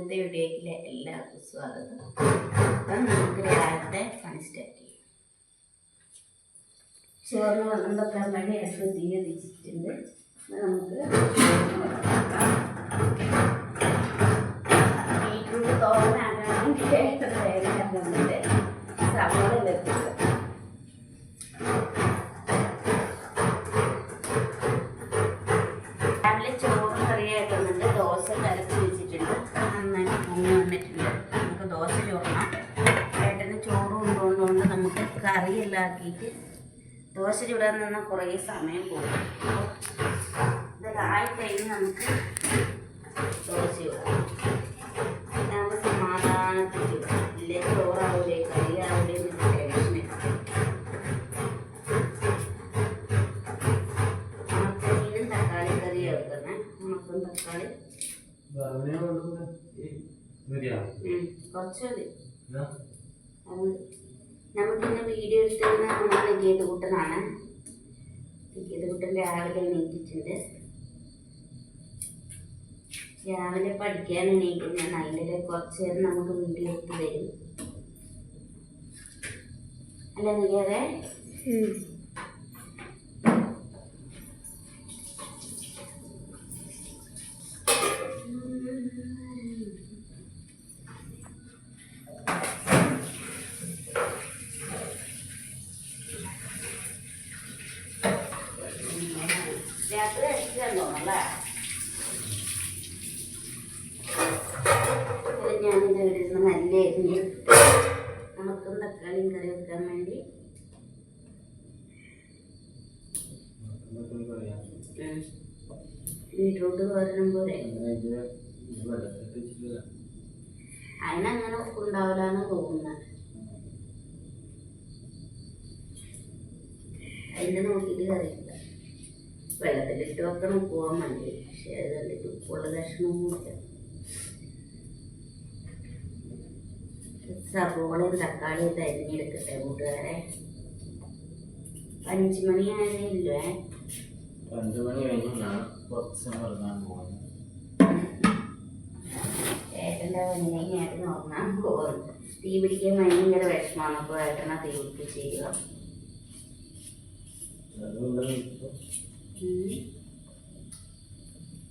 ഇന്നത്തെ വീഡിയോയിലെ എല്ലാവർക്കും സ്വാഗതം. അപ്പം നമുക്ക് രാവിലത്തെ പണി സ്റ്റാർട്ട് ചെയ്യാം. ചോറിന് വെള്ളം വേണ്ടി അടുത്ത് തീ നമുക്ക് ബീറ്റ്റൂട്ട് തോരനാകാണെങ്കിൽ ചുടാൻ നിന്ന് കുറേ സമയം പോകും. ഇതായി കഴിഞ്ഞ് നമുക്ക് ദോശ ചുടാം നമുക്ക് സമാധാനത്തിൽ ചുടാം ഇല്ലേ? ചോറാവൂലേ കറിയാവൂലേ എന്നൊരു ടെൻഷനില്ല ഉണക്കമീനും തക്കാളി കറിയാണ് വെക്കുന്നത് ഉണക്കും തക്കാളി. ഉം, കുറച്ച് മതി. അത് നമുക്കിന്ന് വീഡിയോ എടുത്തിരുന്ന നമ്മുടെ ഗീതകുട്ടനാണ്. ഗീതകുട്ടൻ രാവിലെ എണീറ്റിട്ടുണ്ട് രാവിലെ പഠിക്കാൻ എണീക്കുന്ന അതിന്റെ കുറച്ച് നേരം നമുക്ക് വീഡിയോ എടുത്ത് തരും അല്ല നീയതെ ഞാനിത് ഇടുന്ന നല്ല ഉണക്കും തക്കാളിയും കറി വെക്കാൻ വേണ്ടി. ബീട്രൂട്ട് തോരനും പോലെ. അതിനങ്ങനെ ഉണ്ടാവില്ലാന്ന് തോന്നുന്നത് അതിന്റെ നോക്കിയിട്ട് കറിയില്ല വെള്ളത്തിലിട്ട് വെക്കണം പോകാൻ വേണ്ടി? പക്ഷേ അത് കണ്ടിട്ട് ഉപ്പുള്ള ലക്ഷണമൊന്നുമില്ല സവോളയും തക്കാളിയും അരിഞ്ഞെടുക്കട്ടെ കൂട്ടുകാരെ? അഞ്ച് മണി കുറച്ച് പോകുന്നു ഏട്ടന്റെ ഏട്ടൻ ഉറങ്ങാൻ തീ പിടിക്കാൻ ഭയങ്കര വിഷമമാണ്. അപ്പോൾ ഏട്ടനെ തീ പിടിക്കുക ചെയ്യുക.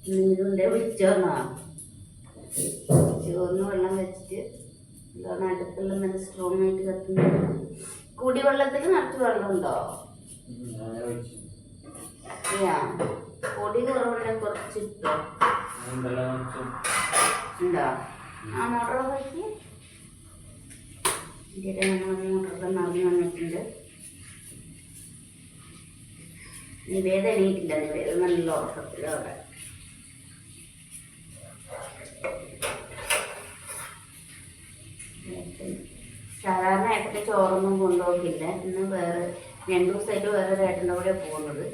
നീരുണ്ടെ വിളിച്ചോന്നോ? ചോറിന് വെള്ളം വെച്ചിട്ട് എന്താണ് അടുപ്പെല്ലാം നല്ല സ്ട്രോങ് ആയിട്ട് കത്തുന്നത് കുടിവെള്ളത്തിൽ നിറച്ച് വെള്ളമുണ്ടോ? പൊടി കുറവുള്ള കുറച്ച് ഇട്ടോ? എന്തെല്ലാം വെച്ചു ഉണ്ടോ ആ മോട്ടർ പോയിട്ട് ഇതിന്റെ മോട്ടറൊക്കെ നിറഞ്ഞു വന്നിട്ടുണ്ട്. നിവേദ എണീറ്റില്ല നിവേദ നല്ല ഉറക്കത്തിലവിടെ. സാധാരണ ഏട്ടന്റെ ചോറൊന്നും കൊണ്ടുപോകില്ല ഇന്ന് വേറെ രണ്ടു ദിവസമായിട്ട് വേറെ ഏട്ടന്റെ കൂടെ പോകുന്നത്.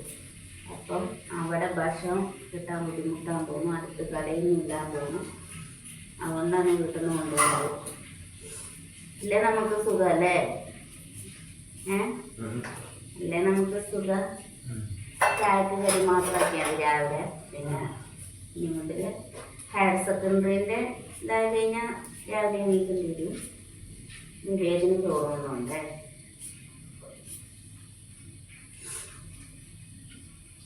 അപ്പം അവിടെ ഭക്ഷണം കിട്ടാൻ ബുദ്ധിമുട്ടാൻ പോകുന്നു. അടുത്ത് കടയിൽ നിന്ന് ഇല്ലാൻ തോന്നുന്നു അതുകൊണ്ടാണ് വീട്ടിൽ നിന്ന് കൊണ്ടുപോകുന്നത് ഇല്ലേ നമുക്ക് സുഖം അല്ലേ? ഏ? അല്ലേ നമുക്ക് സുഖം? ചായക്ക് കറി മാത്രമൊക്കെയാണ് മതി രാവിലെ. പിന്നെ ഇനി മുതൽ ഹയർ സെക്കൻഡറിന്റെ ഇതായി കഴിഞ്ഞാൽ രാവിലെ എണീക്കേണ്ടി വരും. നിവേദന ചോറുന്നുണ്ട്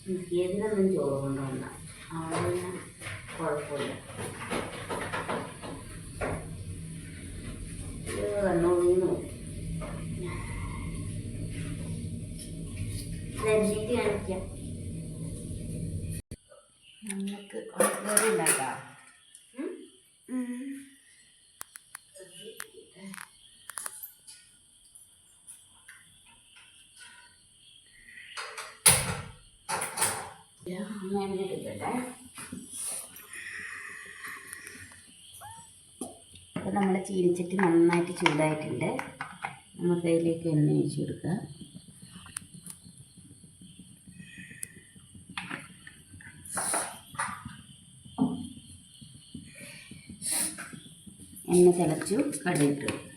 നിവേദനൊന്നും ചോറ് കൊണ്ടുവന്ന പിന്നെ കുഴപ്പമില്ല. അപ്പോൾ നമ്മൾ ചീനിച്ചിട്ട് നന്നായിട്ട് ചൂടായിട്ടുണ്ട്. നമുക്ക് അതിലേക്ക് എണ്ണ ഒഴിച്ച് കൊടുക്കുക. എണ്ണ തിളച്ചു കടുകിട്ടു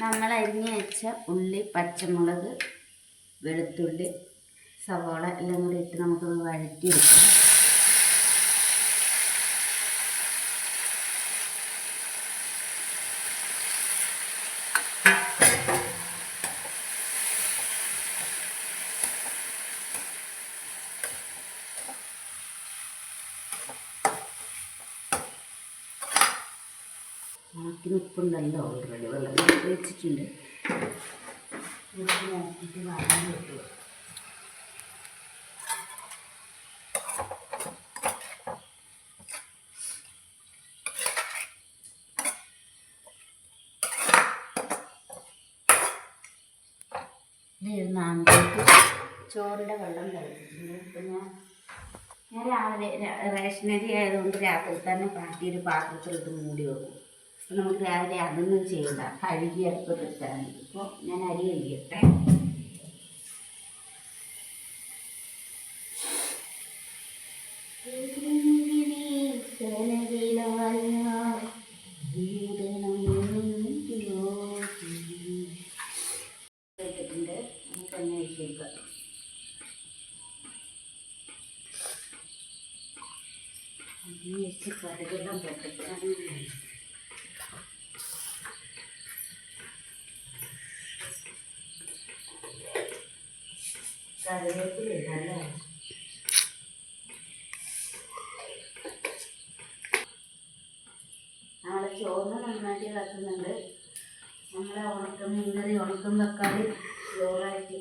നമ്മൾ അരിഞ്ഞ് വെച്ച ഉള്ളി പച്ചമുളക് വെളുത്തുള്ളി സവോള എല്ലാം കൂടി ഇട്ട് നമുക്കൊന്ന് വഴറ്റിയെടുക്കാം. നമുക്ക് ഉപ്പുണ്ടല്ലോ ഓൾറെഡി വെള്ളം വെച്ചിട്ടുണ്ട്. നോക്കിയിട്ട് വാങ്ങി വെക്കുക നാമ്പേക്ക് ചോറിന്റെ വെള്ളം കഴിച്ചിട്ടുണ്ട് ഇപ്പം ഞാൻ ഞാൻ രാവിലെ റേഷനരി ആയതുകൊണ്ട് രാത്രി തന്നെ പാട്ടി ഒരു പാത്രത്തിലിട്ട് മൂടി വെക്കും. നമുക്ക് രാവിലെ അതൊന്നും ചെയ്യണ്ട കഴുകി അടുപ്പത്തിട്ടാൽ മതി ഇപ്പോൾ ഞാൻ അരി കഴുകിയിട്ടെ ഇട്ടിട്ടുണ്ട് നമുക്കൊന്ന് വെച്ചേക്കാം വെച്ച് കടുകെല്ലാം പൊട്ടിക്കാണ് കറിവേപ്പിലല്ലേ നമ്മളെ ചോറിന് നന്നായിട്ട് ഉണക്കം മീൻകറി ഉണക്കം തക്കാളി ചോറായിട്ട്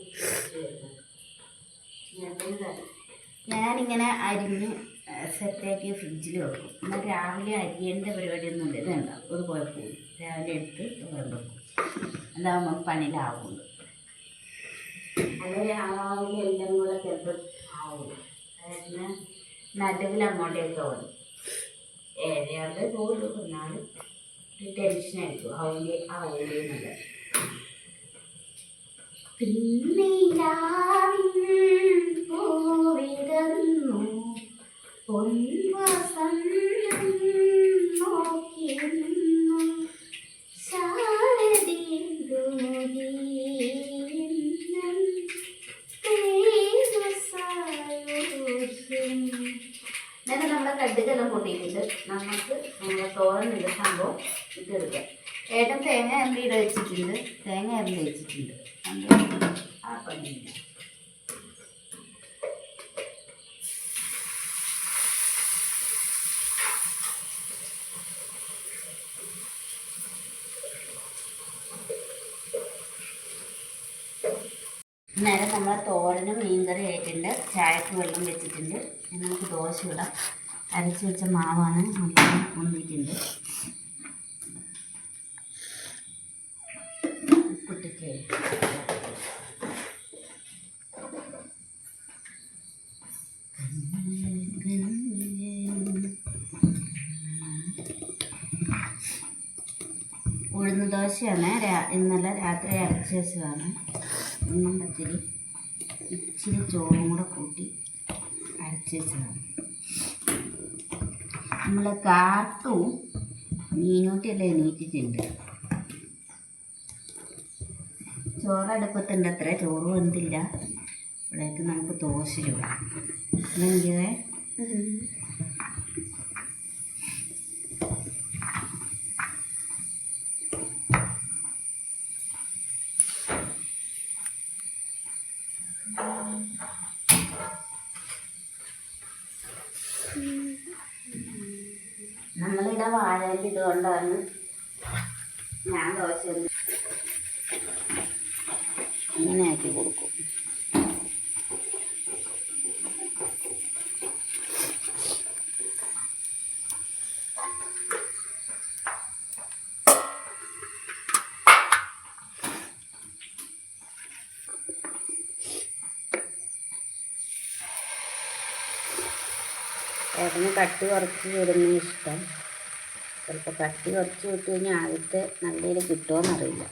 ഞാനിങ്ങനെ അരിഞ്ഞ് സെറ്റാക്കി ഫ്രിഡ്ജിൽ വെക്കും. എന്നാൽ രാവിലെ അരിയേണ്ട പരിപാടിയൊന്നുമില്ല. ഇതുണ്ടാവും ഒരു കുഴപ്പമില്ല രാവിലെ എടുത്ത് വേണ്ട വെക്കും. അതാകുമ്പോൾ അത് രാവിലെ എല്ലാം കൂടെ ചിലപ്പോൾ ആവുള്ളൂ കാരണം നടുവിൽ അങ്ങോട്ടേക്ക് പോകും ഏഴാണ്ട് എന്നാലും ഒരു ടെൻഷനായിരിക്കും ആവില്ലേ ആവില്ലേ എന്നുള്ളത് പിന്നെ പൊൻവസന്തം കടുകെല്ലാം പൊട്ടിയിട്ടുണ്ട് നമുക്ക് നമ്മുടെ തോരനുള്ള സംഭവം ഇട്ടെടുക്കാം. ഏട്ടൻ തേങ്ങ എറിഞ്ഞിട വെച്ചിട്ടുണ്ട്. തേങ്ങ എറിഞ്ഞ് വെച്ചിട്ടുണ്ട്. ആ പണിയില്ല നേരെ നമ്മളെ തോരനും മീൻകറി ആയിട്ടുണ്ട് ചായക്ക് വെള്ളം വെച്ചിട്ടുണ്ട്. നമുക്ക് ദോശ ഇടാം. അരച്ച് വെച്ച മാവാണ് നമുക്ക് മുന്നിട്ടുണ്ട് കുട്ടിക്ക് ഉഴുന്ന് ദോശയാണ്. ഇന്നലെ രാത്രി അരച്ച് വെച്ചതാണ്. ഇന്നും ഇച്ചിരി ചോറും കൂടെ കൂട്ടി അരച്ച് വെച്ചതാണ്. നമ്മൾ കാട്ടും മീനൂട്ടിയെല്ലാം എണീറ്റിട്ടുണ്ട്. ചോറടുപ്പത്തുണ്ട് അത്ര ചോറ് വന്നില്ല ഇവിടേക്ക് നമുക്ക് ദോശ ചൂടാം. വാഴേന്റെ ഇതുകൊണ്ടാണ് ഞാൻ ദോശ ഇങ്ങനെ ആക്കി കൊടുക്കും. ഏട്ടന് കട്ടി കുറച്ച് വിടുന്ന ഇഷ്ടം. ചിലപ്പോൾ കട്ടി കുറച്ച് വിട്ട് കഴിഞ്ഞാൽ ആദ്യത്തെ നല്ല രീതിയിൽ കിട്ടുമോയെന്നറിയില്ല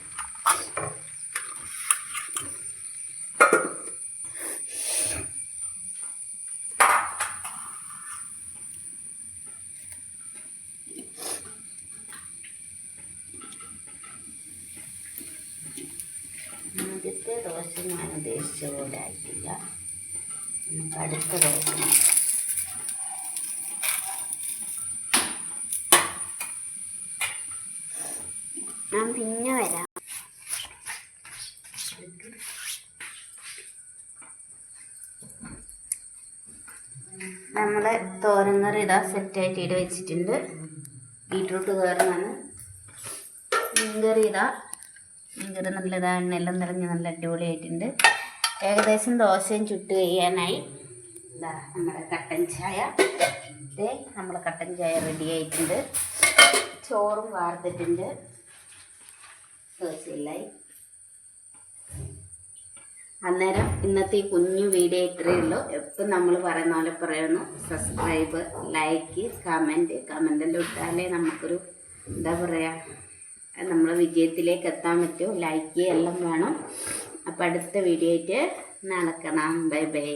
ആദ്യത്തെ ദോശ ഞാൻ ഉദ്ദേശിച്ച പോലെ ആയിട്ടില്ല. നമുക്ക് അടുത്ത ദോശം നമ്മൾ തോരൻ കറി ഇതാ സെറ്റായിട്ട് ഇട വെച്ചിട്ടുണ്ട്. ബീട്രൂട്ട് തോരനാണ്. മീൻകറി ഇതാ. മീൻകറി നല്ല ഇതാ എണ്ണയെല്ലാം നിറഞ്ഞ് നല്ല അടിപൊളിയായിട്ടുണ്ട്. ഏകദേശം ദോശയും ചുട്ട് കഴിയാനായി. ഇതാ നമ്മുടെ കട്ടൻ ചായ. ദേ നമ്മുടെ കട്ടൻ ചായ റെഡി ആയിട്ടുണ്ട്. ചോറും വാർത്തിട്ടുണ്ട്. ദോശയില്ലായി. അന്നേരം ഇന്നത്തെ കുഞ്ഞു വീഡിയോ ഇത്രയേ ഉള്ളൂ. എപ്പം നമ്മൾ പറയുന്ന പോലെ പറയുന്നു സബ്സ്ക്രൈബ് ലൈക്ക് കമന്റ് കമന്റെല്ലാം ഇട്ടാലേ നമുക്കൊരു എന്താ പറയുക നമ്മൾ വിജയത്തിലേക്ക് എത്താൻ പറ്റും. ലൈക്ക് എല്ലാം വേണം. അപ്പോൾ അടുത്ത വീഡിയോ ആയിട്ട് നടക്കണം. Bye bye